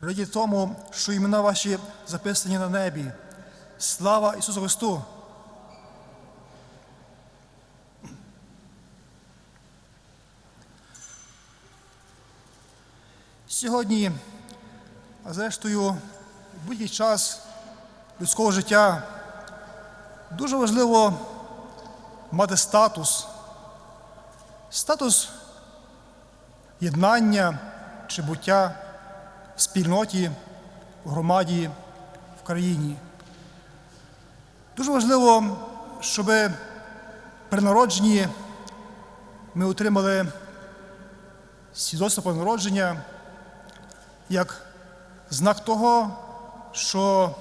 Радіть тому, що імена ваші записані на небі. Слава Ісусу Христу! Сьогодні, а зрештою, будь-який час людського життя дуже важливо мати статус, статус єднання чи буття в спільноті, в громаді, в країні. Дуже важливо, щоб при народженні ми отримали свідоцтво про народження як знак того, що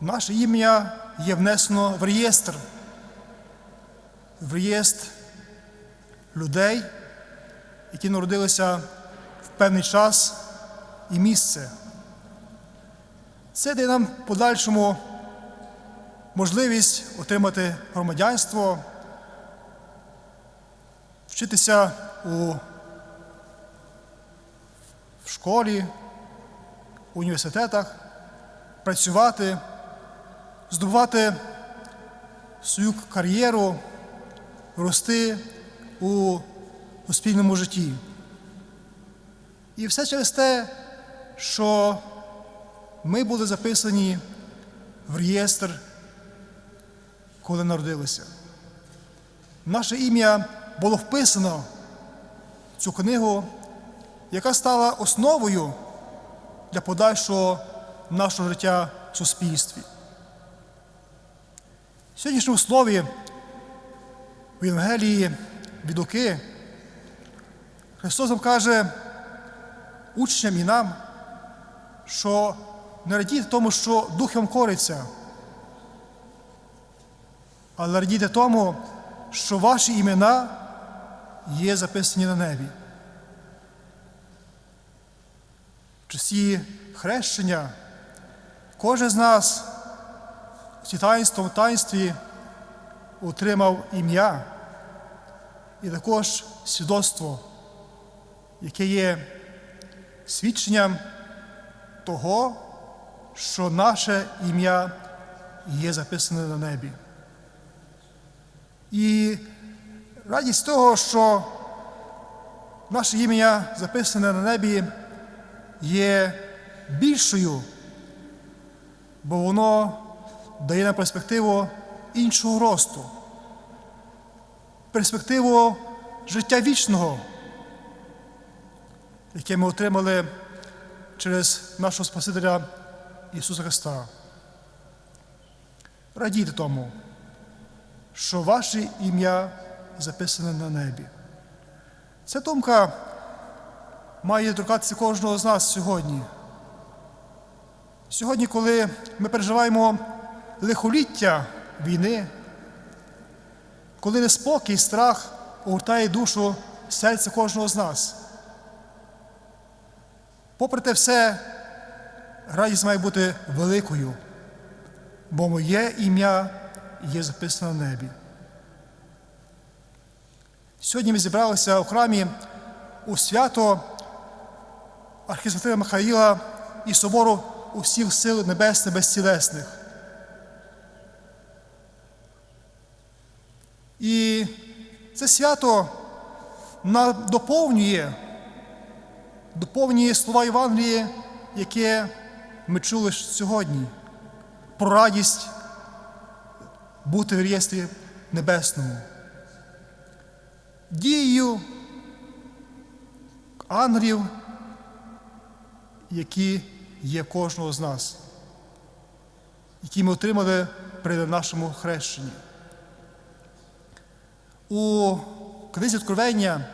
наше ім'я є внесено в реєстр, в реєстр людей, які народилися в певний час і місце. Це дає нам в подальшому можливість отримати громадянство, вчитися у в школі, у університетах, працювати, здобувати свою кар'єру, рости у суспільному житті. І все через те, що ми були записані в реєстр, коли народилися. Наше ім'я було вписано в цю книгу, яка стала основою для подальшого нашого життя в суспільстві. В сьогоднішньому слові в Євангелії від Луки Христос нам каже учням і нам, що не радійте тому, що Дух вам кориться, але радійте тому, що ваші імена є записані на небі. В часі хрещення кожен з нас в цій таїнством таїнстві отримав ім'я і також свідоцтво, яке є свідченням того, що наше ім'я є записане на небі. І радість того, що наше ім'я записане на небі, є більшою, бо воно дає нам перспективу іншого росту, перспективу життя вічного, яке ми отримали через нашого Спасителя Ісуса Христа. Радійте тому, що ваше ім'я записане на небі. Ця думка має торкатися кожного з нас сьогодні. Сьогодні, коли ми переживаємо лихоліття війни, коли неспокій, страх огортає душу серця кожного з нас. Попри те все, радість має бути великою, бо моє ім'я є записано на небі. Сьогодні ми зібралися у храмі у свято архісвятира Михаїла і собору усіх сил небесних безцілесних. І це свято доповнює, доповнює слова Євангелії, яке ми чули сьогодні, про радість бути в реєстрі небесному. Дією ангелів, які є кожного з нас, які ми отримали при нашому хрещенні. У книзі Откровення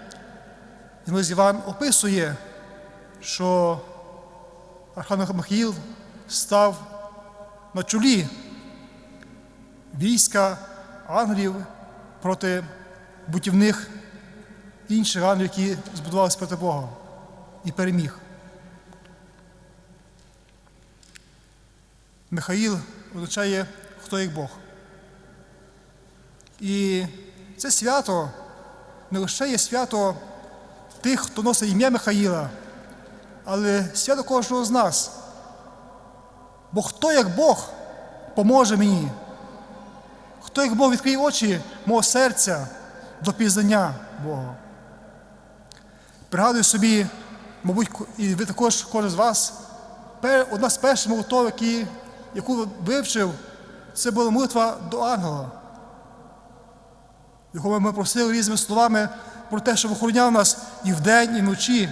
Іван описує, що Архангел Михаїл став на чолі війська ангелів проти бутівних інших ангелів, які збудувалися проти Бога, і переміг. Михаїл означає, хто як Бог. І це свято не лише є свято тих, хто носить ім'я Михаїла, але свято кожного з нас. Бо хто як Бог поможе мені? Хто як Бог відкриє очі мого серця до пізнання Бога? Пригадую собі, мабуть, і ви також кожен з вас, одна з перших молитов, яку вивчив, це була молитва до ангела, якого ми просили різними словами про те, щоб охороняв нас і вдень, і вночі.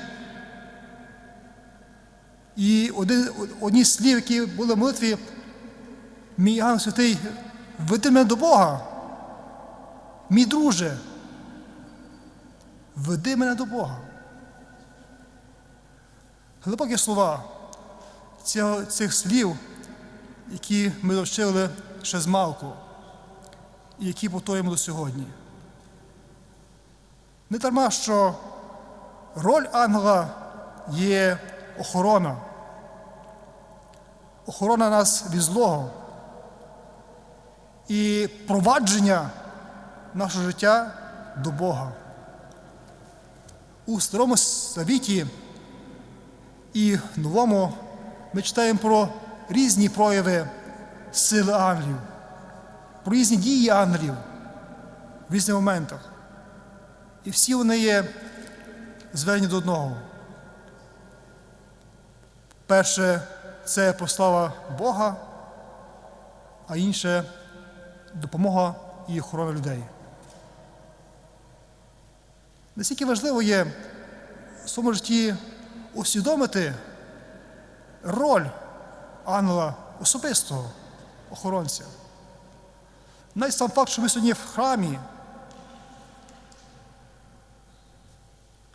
І один, одні слів, які були в молитві, мій ангел святий, веди мене до Бога. Мій друже, веди мене до Бога. Глибокі слова цього, цих слів, які ми навчили ще з малку, і які повторюємо до сьогодні. Не дарма, що роль ангела є охорона. Охорона нас від злого і провадження нашого життя до Бога. У Старому Завіті і Новому ми читаємо про різні прояви сили ангелів, про різні дії ангелів в різних моментах. І всі вони є зведені до одного. Перше це прослава Бога, а інше допомога і охорона людей. Наскільки важливо є в своєму житті усвідомити роль ангела особистого охоронця. Навіть сам факт, що ми сьогодні в храмі,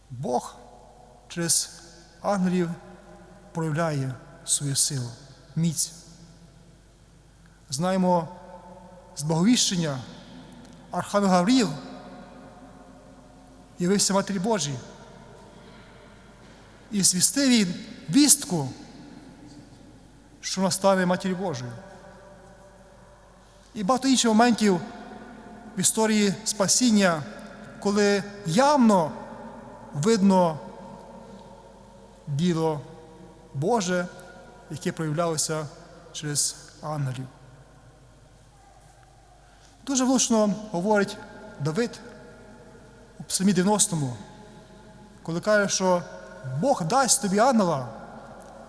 Бог через ангелів проявляє свою силу, міць. Знаємо з благовіщення Архангел Гавріл явився Матері Божій і звістив їй вістку, що вона стане Божою. І багато інших моментів в історії спасіння, коли явно видно діло Боже, яке проявлялося через ангелів. Дуже влучно говорить Давид у Псалмі 90-му, коли каже, що Бог дасть тобі ангела,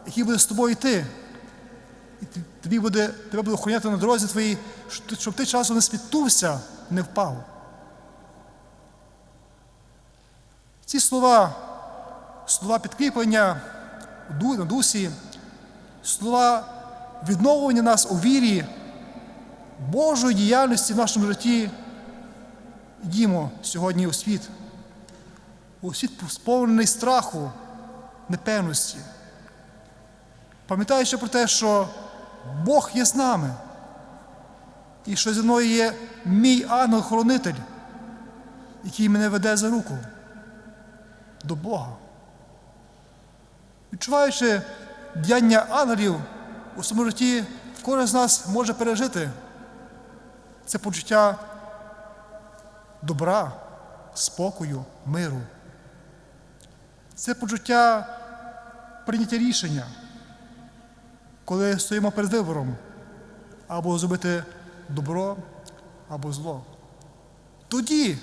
який буде з тобою йти. І тобі буде, тебе буде охороняти на дорозі твоїй, щоб ти часом не спітувся, не впав. Ці слова, слова підкріплення на дусі, слова відновлення нас у вірі, Божої діяльності в нашому житті. Йдімо сьогодні у світ, у світ сповнений страху, непевності, пам'ятаючи про те, що Бог є з нами, і що зі мною є мій ангел-хоронитель, який мене веде за руку до Бога. Відчуваючи діяння ангелів у своєму житті, кожен з нас може пережити це почуття добра, спокою, миру. Це почуття прийняття рішення, коли стоїмо перед вибором або зробити добро, або зло. Тоді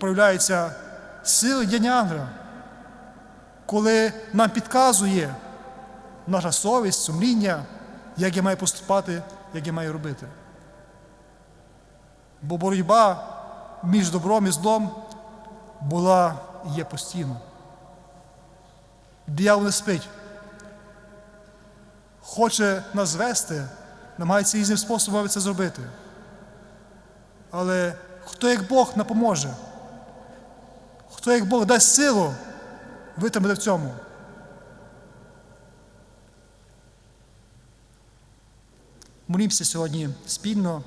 проявляється сила ангела, коли нам підказує наша совість, сумління, як я маю поступати, як я маю робити. Бо боротьба між добром і злом була і є постійно. Диявол не спить. Хоче нас звести, намагається різним способом це зробити. Але хто як Бог не поможе? Хто як Бог дасть силу витримати в цьому? Молімося сьогодні спільно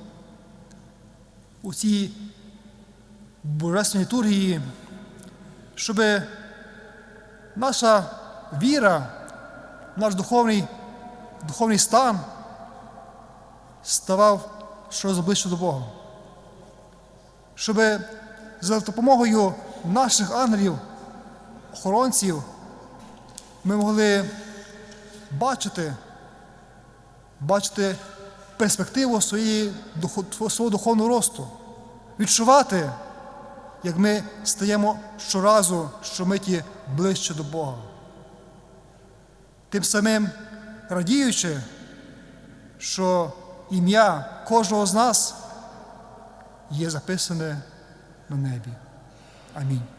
у цій божественній літургії, щоб наша віра, наш духовний духовний стан ставав щось ближче до Бога. Щоб за допомогою наших ангелів, охоронців, ми могли бачити, бачити перспективу своєї, свого духовного росту, відчувати, як ми стаємо щоразу, щомиті ближче до Бога. Тим самим радіючи, що ім'я кожного з нас є записане на небі. Амінь.